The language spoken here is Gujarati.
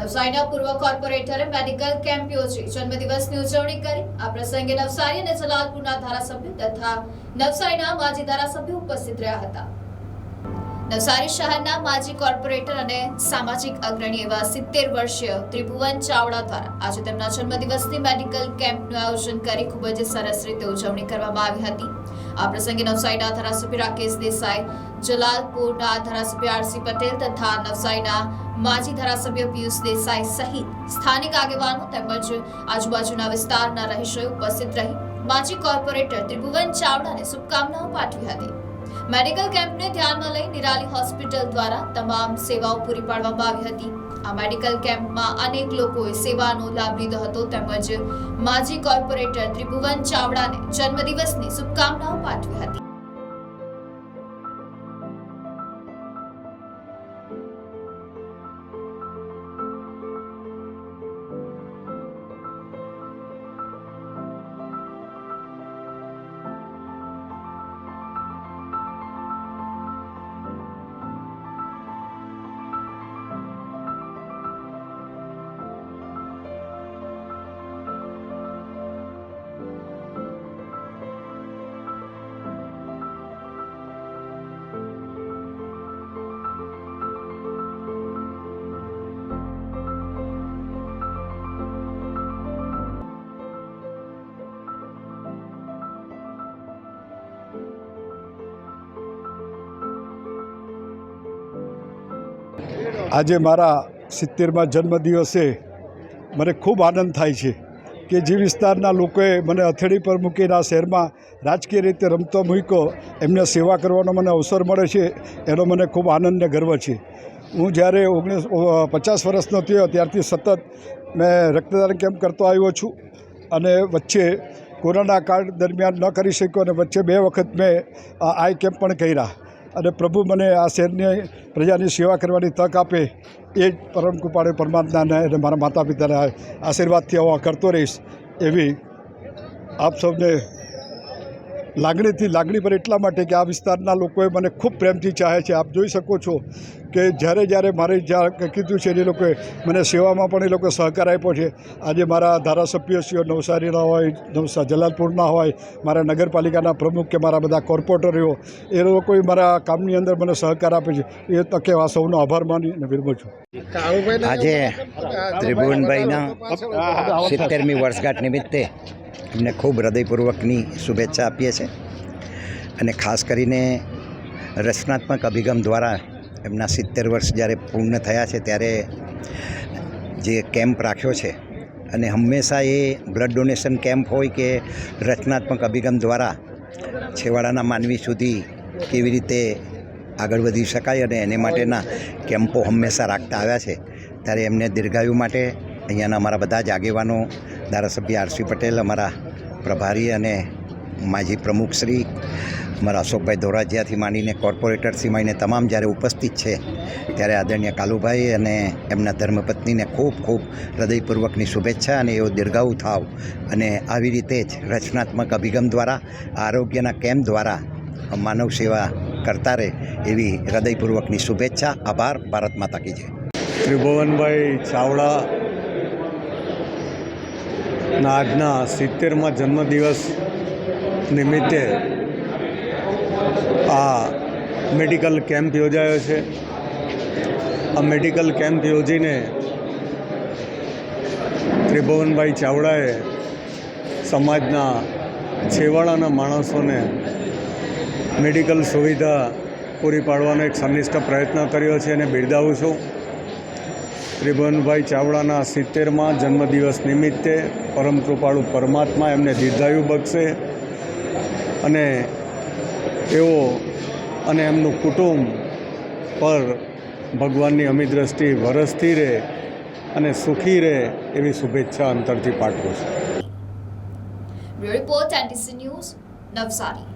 નવસારીના પૂર્વ કોર્પોરેટરે મેડિકલ કેમ્પ યોજી જન્મદિવસની ઉજવણી કરી. આ પ્રસંગે નવસારી અને જલાલપુરના ધારાસભ્યો તથા નવસારીના માજી ધારાસભ્યો ઉપસ્થિત રહ્યા હતા. નવસારી શહેરના માજી કોર્પોરેટર અને સામાજિક અગ્રણી એવા સિત્તેર વર્ષીય ત્રિભુવન ચાવડા દ્વારા આજે તેમના જન્મદિવસની મેડિકલ કેમ્પનું આયોજન કરી ખૂબ જ સરસ રીતે ઉજવણી કરવામાં આવી હતી. આ પ્રસંગે નવસારીના ધારાસભ્ય રાકેશ દેસાઈ, જલાલપુરના ધારાસભ્ય આરસી પટેલ તથા નવસારીના માજી ધારાસભ્ય પિયુષ દેસાઈ સહિત સ્થાનિક આગેવાનો તેમજ આજુબાજુના વિસ્તારના રહીશોએ ઉપસ્થિત રહી માજી કોર્પોરેટર ત્રિભુવન ચાવડાને શુભકામનાઓ પાઠવી હતી. મેડિકલ કેમ્પને ધ્યાનમાં લઈ નિરાલી હોસ્પિટલ દ્વારા તમામ સેવાઓ પૂરી પાડવામાં આવી હતી. આ મેડિકલ કેમ્પમાં અનેક લોકોએ સેવાનો લાભ લીધો હતો તેમજ માજી કોર્પોરેટર ત્રિભુવન ચાવડાને જન્મદિવસની શુભકામનાઓ પાઠવી હતી. આજે મારા સિત્તેરમાં જન્મદિવસે મને ખૂબ આનંદ થાય છે કે જે વિસ્તારના લોકોએ મને હથેળી પર મૂકીને આ શહેરમાં રાજકીય રીતે રમતો મૂક્યો, એમને સેવા કરવાનો મને અવસર મળે છે, એનો મને ખૂબ આનંદ ને ગર્વ છે. હું જ્યારે ઓગણીસ પચાસ વર્ષનો થયો ત્યારથી સતત મેં રક્તદાન કેમ્પ કરતો આવ્યો છું અને વચ્ચે કોરોના કાળ દરમિયાન ન કરી શક્યો અને વચ્ચે બે વખત મેં આઈ કેમ્પ પણ કર્યા. અને પ્રભુ મને આ શહેરની પ્રજાની સેવા કરવાની તક આપે એ જ પરમ કૃપાળે પરમાત્માને અને મારા માતા પિતાના આશીર્વાદથી હું કરતો રહીશ એવી આપ સૌને લાગણીથી લાગણી પર એટલા માટે કે આ વિસ્તારના લોકોએ મને ખૂબ પ્રેમથી ચાહે છે. આપ જોઈ શકો છો કે જ્યારે જ્યારે મારે જ્યાં કીધું છે એ લોકોએ મને સેવામાં પણ એ લોકોએ સહકાર આપ્યો છે. આજે મારા ધારાસભ્યશ્રીઓ નવસારીના હોય, નવસા જલાલપુરના હોય, મારા નગરપાલિકાના પ્રમુખ કે મારા બધા કોર્પોરેટરો એ લોકોએ મારા કામની અંદર મને સહકાર આપે છે. એ તકે આ સૌનો આભાર માની અને વિરમું છું. આજે ત્રિભુવનભાઈના સિત્તેરમી વર્ષગાંઠ નિમિત્તે એમને ખૂબ હૃદયપૂર્વકની શુભેચ્છા આપીએ છીએ અને ખાસ કરીને રચનાત્મક અભિગમ દ્વારા એમના સિત્તેર વર્ષ જ્યારે પૂર્ણ થયા છે ત્યારે જે કેમ્પ રાખ્યો છે અને હંમેશા એ બ્લડ ડોનેશન કેમ્પ હોય કે રચનાત્મક અભિગમ દ્વારા છેવાડાના માનવી સુધી કેવી રીતે આગળ વધી શકાય અને એને માટેના કેમ્પો હંમેશા રાખતા આવ્યા છે. ત્યારે એમને દીર્ઘાયુ માટે અહીંયાના અમારા બધા જ આગેવાનો ધારાસભ્ય આરસી પટેલ, અમારા પ્રભારી અને માજી પ્રમુખશ્રી અમારા અશોકભાઈ ધોરાજીયાથી માંડીને કોર્પોરેટરથી માંડીને તમામ જ્યારે ઉપસ્થિત છે, ત્યારે આદરણીય કાલુભાઈ અને એમના ધર્મપત્નીને ખૂબ ખૂબ હૃદયપૂર્વકની શુભેચ્છા અને એવો દીર્ઘાઉ થાવ. અને આવી રીતે જ રચનાત્મક અભિગમ દ્વારા, આરોગ્યના કેમ્પ દ્વારા માનવ સેવા કરતા રહે એવી હૃદયપૂર્વકની શુભેચ્છા. આભાર. ભારત માતા કી જય. ત્રિભુવનભાઈ ચાવડા આજના સિત્તેરમાં જન્મદિવસ નિમિત્તે આ મેડિકલ કેમ્પ યોજાયો છે. આ મેડિકલ કેમ્પ યોજીને ત્રિભુવનભાઈ ચાવડાએ સમાજના છેવાડાના માણસોને મેડિકલ સુવિધા પૂરી પાડવાનો એક સનિષ્ઠ પ્રયત્ન કર્યો છે અને બિરદાવું છું. ત્રિભુવનભાઈ ચાવડાના સિત્તેરમાં જન્મદિવસ નિમિત્તે પરમ કૃપાળુ પરમાત્મા એમને દીર્ઘાયુ બક્ષે અને એઓ અને એમનું કુટુંબ પર ભગવાનની અમી દ્રષ્ટિ વરસતી રહે અને સુખી રહે એવી શુભેચ્છા અંતરથી પાઠવું છું. Report news, Navsari.